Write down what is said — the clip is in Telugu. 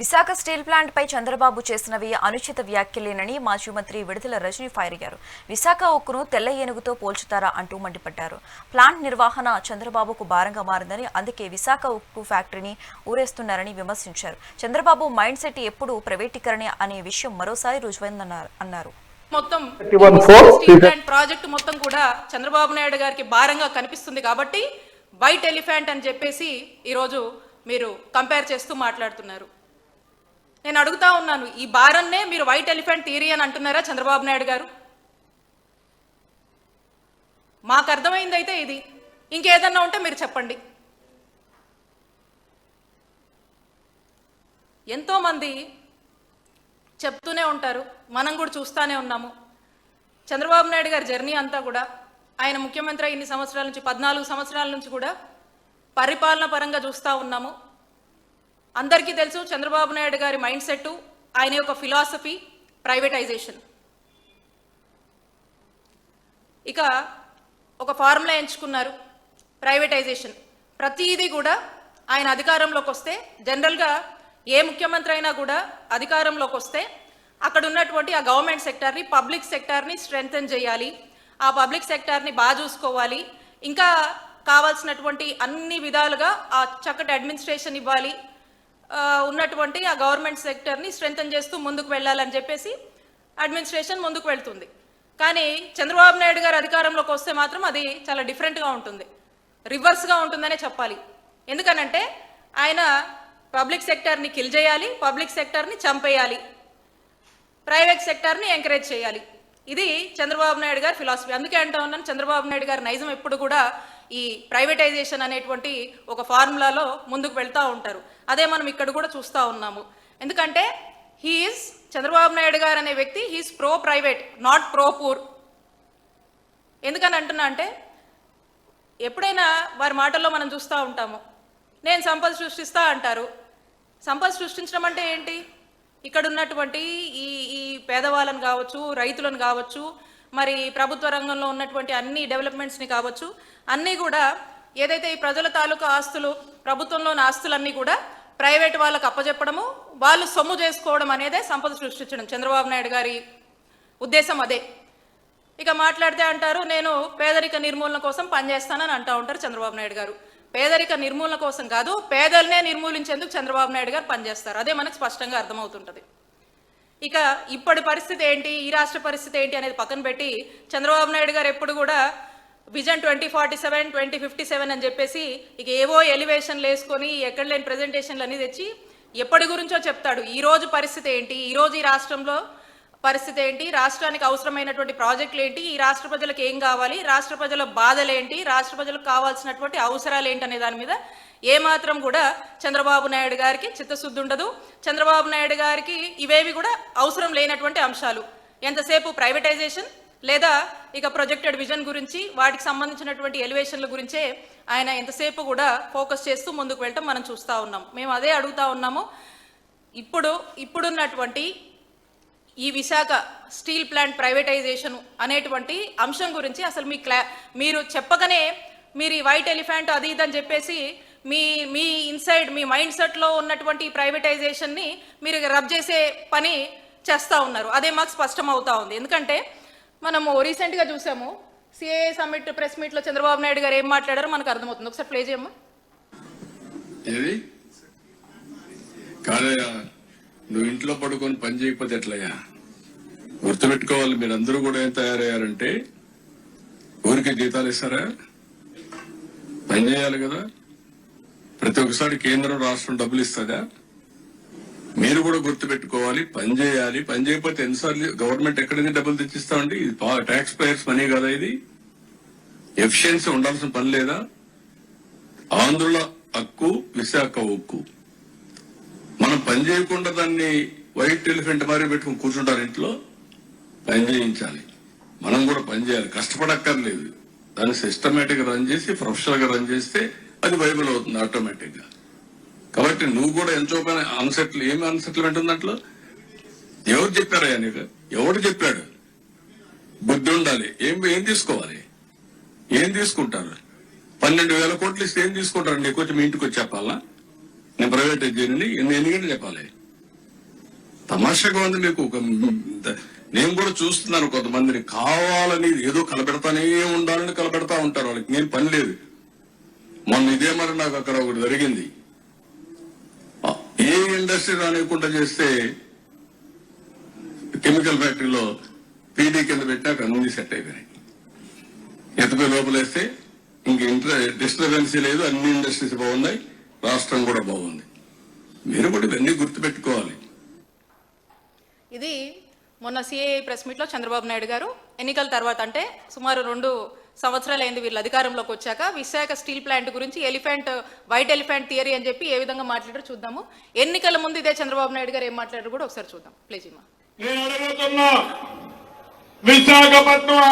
విశాఖ స్టీల్ ప్లాంట్ పై చంద్రబాబు చేసినవి అనుచిత వ్యాఖ్యలేనని మాజీ మంత్రి విడుదల రజనీ ఫైర్ అయ్యారు. విశాఖ ఉక్కును తెల్ల ఏనుగుతో పోల్చుతారా అంటూ మండిపడ్డారు. ప్లాంట్ నిర్వహణ చంద్రబాబుకు భారంగా మారిందని అందుకే విశాఖ ఉక్కు ఫ్యాక్టరీని ఊరేస్తున్నారని విమర్శించారు. చంద్రబాబు మైండ్ సెట్ ఎప్పుడు ప్రైవేటీకరణ అనే విషయం మరోసారి రుజువైందన్నారు అన్నారు మొత్తం 31 స్టీల్ ప్లాంట్ ప్రాజెక్టు మొత్తం కూడా చంద్రబాబు నాయుడు గారికి భారంగా కనిపిస్తుంది కాబట్టి వైట్ ఎలిఫెంట్ అని చెప్పేసి ఈరోజు మీరు కంపేర్ చేస్తూ మాట్లాడుతున్నారు. నేను అడుగుతా ఉన్నాను ఈ భారన్నే మీరు వైట్ ఎలిఫెంట్ థియరీ అని అంటున్నారా చంద్రబాబు నాయుడు గారు? మాకు అర్థమైంది అయితే ఇది. ఇంకేదన్నా ఉంటే మీరు చెప్పండి. ఎంతోమంది చెప్తూనే ఉంటారు మనం కూడా చూస్తూనే ఉన్నాము. చంద్రబాబు నాయుడు గారి జర్నీ అంతా కూడా ఆయన ముఖ్యమంత్రి ఇన్ని సంవత్సరాల నుంచి పద్నాలుగు సంవత్సరాల నుంచి కూడా పరిపాలన పరంగా చూస్తూ ఉన్నాము. అందరికీ తెలుసు చంద్రబాబు నాయుడు గారి మైండ్ సెట్ ఆయన యొక్క ఫిలాసఫీ ప్రైవేటైజేషన్. ఇక ఒక ఫార్ములా ఎంచుకున్నారు ప్రైవేటైజేషన్. ప్రతిదీ కూడా ఆయన అధికారంలోకి వస్తే జనరల్గా ఏ ముఖ్యమంత్రి అయినా కూడా అధికారంలోకి వస్తే అక్కడ ఉన్నటువంటి ఆ గవర్నమెంట్ సెక్టార్ని పబ్లిక్ సెక్టార్ని స్ట్రెంగ్తన్ చేయాలి. ఆ పబ్లిక్ సెక్టార్ని బాగా చూసుకోవాలి. ఇంకా కావాల్సినటువంటి అన్ని విధాలుగా ఆ చక్కటి అడ్మినిస్ట్రేషన్ ఇవ్వాలి. ఉన్నటువంటి ఆ గవర్నమెంట్ సెక్టర్ని స్ట్రెంగ్తన్ చేస్తూ ముందుకు వెళ్ళాలని చెప్పేసి అడ్మినిస్ట్రేషన్ ముందుకు వెళ్తుంది. కానీ చంద్రబాబు నాయుడు గారు అధికారంలోకి వస్తే మాత్రం అది చాలా డిఫరెంట్గా ఉంటుంది. రివర్స్గా ఉంటుందనే చెప్పాలి. ఎందుకనంటే ఆయన పబ్లిక్ సెక్టర్ని కిల్ చేయాలి పబ్లిక్ సెక్టర్ని చంపేయాలి ప్రైవేట్ సెక్టర్ని ఎంకరేజ్ చేయాలి. ఇది చంద్రబాబు నాయుడు గారి ఫిలాసఫీ. అందుకే అంటూ ఉన్నాను చంద్రబాబు నాయుడు గారి నైజం ఎప్పుడు కూడా ఈ ప్రైవేటైజేషన్ అనేటువంటి ఒక ఫార్ములాలో ముందుకు వెళ్తూ ఉంటారు. అదే మనం ఇక్కడ కూడా చూస్తూ ఉన్నాము. ఎందుకంటే హీఈస్ చంద్రబాబు నాయుడు గారు అనే వ్యక్తి he's pro private not pro poor ఎందుకని అంటున్నా అంటే ఎప్పుడైనా వారి మాటల్లో మనం చూస్తూ ఉంటాము. నేను సంపద సృష్టిస్తా అంటారు. సంపద సృష్టించడం అంటే ఏంటి? ఇక్కడ ఉన్నటువంటి ఈ ఈ పేదవాళ్ళని కావచ్చు రైతులను కావచ్చు మరి ప్రభుత్వ రంగంలో ఉన్నటువంటి అన్ని డెవలప్మెంట్స్ని కావచ్చు అన్నీ కూడా ఏదైతే ఈ ప్రజల తాలూకా ఆస్తులు ప్రభుత్వంలోని ఆస్తులన్నీ కూడా ప్రైవేట్ వాళ్ళకు అప్పజెప్పడము వాళ్ళు సొమ్ము చేసుకోవడం అనేదే సంపద సృష్టించడం. చంద్రబాబు నాయుడు గారి ఉద్దేశం అదే. ఇక మాట్లాడితే అంటారు నేను పేదరిక నిర్మూలన కోసం పనిచేస్తానని అంటా ఉంటారు చంద్రబాబు నాయుడు గారు. పేదరిక నిర్మూలన కోసం కాదు పేదలనే నిర్మూలించేందుకు చంద్రబాబు నాయుడు గారు పనిచేస్తారు. అదే మనకు స్పష్టంగా అర్థమవుతుంటుంది. ఇక ఇప్పటి పరిస్థితి ఏంటి? ఈ రాష్ట్ర పరిస్థితి ఏంటి అనేది పక్కన పెట్టి చంద్రబాబు నాయుడు గారు ఎప్పుడు కూడా vision twenty forty seven twenty fifty seven అని చెప్పేసి ఇక ఏవో ఎలివేషన్లు వేసుకొని ఎక్కడ లేని ప్రజెంటేషన్లు అన్నీ తెచ్చి ఎప్పటి గురించో చెప్తాడు. ఈ రోజు పరిస్థితి ఏంటి? ఈ రోజు ఈ రాష్ట్రంలో పరిస్థితి ఏంటి? రాష్ట్రానికి అవసరమైనటువంటి ప్రాజెక్టులు ఏంటి? ఈ రాష్ట్ర ప్రజలకు ఏం కావాలి? రాష్ట్ర ప్రజల బాధలు ఏంటి? రాష్ట్ర ప్రజలకు కావాల్సినటువంటి అవసరాలు ఏంటి అనే దాని మీద ఏమాత్రం కూడా చంద్రబాబు నాయుడు గారికి చిత్తశుద్ధి ఉండదు. చంద్రబాబు నాయుడు గారికి ఇవేవి కూడా అవసరం లేనటువంటి అంశాలు. ఎంతసేపు ప్రైవేటైజేషన్ లేదా ఇక ప్రొజెక్టెడ్ విజన్ గురించి వాటికి సంబంధించినటువంటి ఎలివేషన్ల గురించే ఆయన ఎంతసేపు కూడా ఫోకస్ చేస్తూ ముందుకు వెళ్ళటం మనం చూస్తూ ఉన్నాం. మేము అదే అడుగుతా ఉన్నాము. ఇప్పుడు ఇప్పుడున్నటువంటి ఈ విశాఖ స్టీల్ ప్లాంట్ ప్రైవేటైజేషన్ అనేటువంటి అంశం గురించి అసలు మీ క్లా మీరు చెప్పగానే మీరు ఈ వైట్ ఎలిఫెంట్ అది ఇది అని చెప్పేసి మీ మీ ఇన్సైడ్ మీ మైండ్ సెట్లో ఉన్నటువంటి ప్రైవేటైజేషన్ని మీరు రబ్ చేసే పని చేస్తూ ఉన్నారు. అదే మాకు స్పష్టం అవుతా ఉంది. ఎందుకంటే మనము రీసెంట్గా చూసాము సిఏఏ సమ్మిట్ ప్రెస్ మీట్లో చంద్రబాబు నాయుడు గారు ఏం మాట్లాడారో మనకు అర్థమవుతుంది. ఒకసారి ప్లే చేయమ్మా. నువ్వు ఇంట్లో పడుకొని పని చేయకపోతే ఎట్లయ్యా? గుర్తుపెట్టుకోవాలి మీరందరూ కూడా ఏం తయారయ్యారంటే ఊరికి జీతాలు ఇస్తారా? పని చేయాలి కదా? ప్రతి ఒక్కసారి కేంద్రం రాష్ట్రం డబ్బులు ఇస్తుందా? మీరు కూడా గుర్తుపెట్టుకోవాలి పని చేయాలి. పని చేయకపోతే ఎన్నిసార్లు గవర్నమెంట్ ఎక్కడి నుంచి డబ్బులు తెచ్చిస్తామండి? ఇది ట్యాక్స్ పేయర్స్ మనీ కదా ఇది. ఎఫిషియన్సీ ఉండాల్సిన పని లేదా? ఆంధ్రుల హక్కు విశాఖ ఉక్కు మనం పని చేయకుండా దాన్ని వైట్ ఎలిఫెంట్ మారి పెట్టుకుని కూర్చుంటారు ఇంట్లో పని చేయించాలి. మనం కూడా పని చేయాలి. కష్టపడక్కర్లేదు. దాన్ని సిస్టమేటిక్ రన్ చేసి ప్రొఫెషనల్గా రన్ చేస్తే అది వైబుల్ అవుతుంది ఆటోమేటిక్గా. కాబట్టి నువ్వు కూడా ఎంతో పని అన్సెటిల్ ఏమి అన్సెటిల్మెంట్ ఉంది దాంట్లో? ఎవరు చెప్పారయ్యా నీకు? ఎవడు చెప్పాడు? బుద్ధి ఉండాలి. ఏం ఏం తీసుకోవాలి? ఏం తీసుకుంటారు? పన్నెండు వేల కోట్లు ఇస్తే ఏం తీసుకుంటారు? నీకు వచ్చి మీ ఇంటికి వచ్చి చెప్పాలా? నేను ప్రైవేట్ చేయనండి ఎన్ని ఎన్ని గంటలు చెప్పాలి? తమాషాగా ఉంది మీకు ఒక నేను కూడా చూస్తున్నాను కొంతమందిని. కావాలని ఏదో కలపెడతానే ఉండాలని కలపెడతా ఉంటారు. వాళ్ళకి నేను పని లేదు. మొన్న ఇదే మరి నాకు అక్కడ ఒకటి జరిగింది. ఏ ఇండస్ట్రీ రానివ్వకుండా చేస్తే కెమికల్ ఫ్యాక్టరీలో పీడీ కింద పెట్టాక అన్ని సెట్ అయిపోయినాయి. ఎత్తుపోయి లోపలేస్తే ఇంక ఇంటర్ డిస్టర్బెన్సీ లేదు అన్ని ఇండస్ట్రీస్ బాగున్నాయి. రాష్ట్రం కూడా బాగుంది. మీరు కూడా ఇవన్నీ గుర్తుపెట్టుకోవాలి. ఇది మొన్న సిఐ ప్రెస్ మీట్లో చంద్రబాబు నాయుడు గారు ఎన్నికల తర్వాత అంటే సుమారు రెండు సంవత్సరాలు అయింది వీళ్ళు అధికారంలోకి వచ్చాక విశాఖ స్టీల్ ప్లాంట్ గురించి ఎలిఫెంట్ వైట్ ఎలిఫెంట్ థియరీ అని చెప్పి ఏ విధంగా మాట్లాడారో చూద్దాము. ఎన్నికల ముందు ఇదే చంద్రబాబు నాయుడు గారు ఏం మాట్లాడారు కూడా ఒకసారి చూద్దాం. ప్లీజ్ ఇమ్మా. నేను అడుగుతున్నా విశాఖపట్నం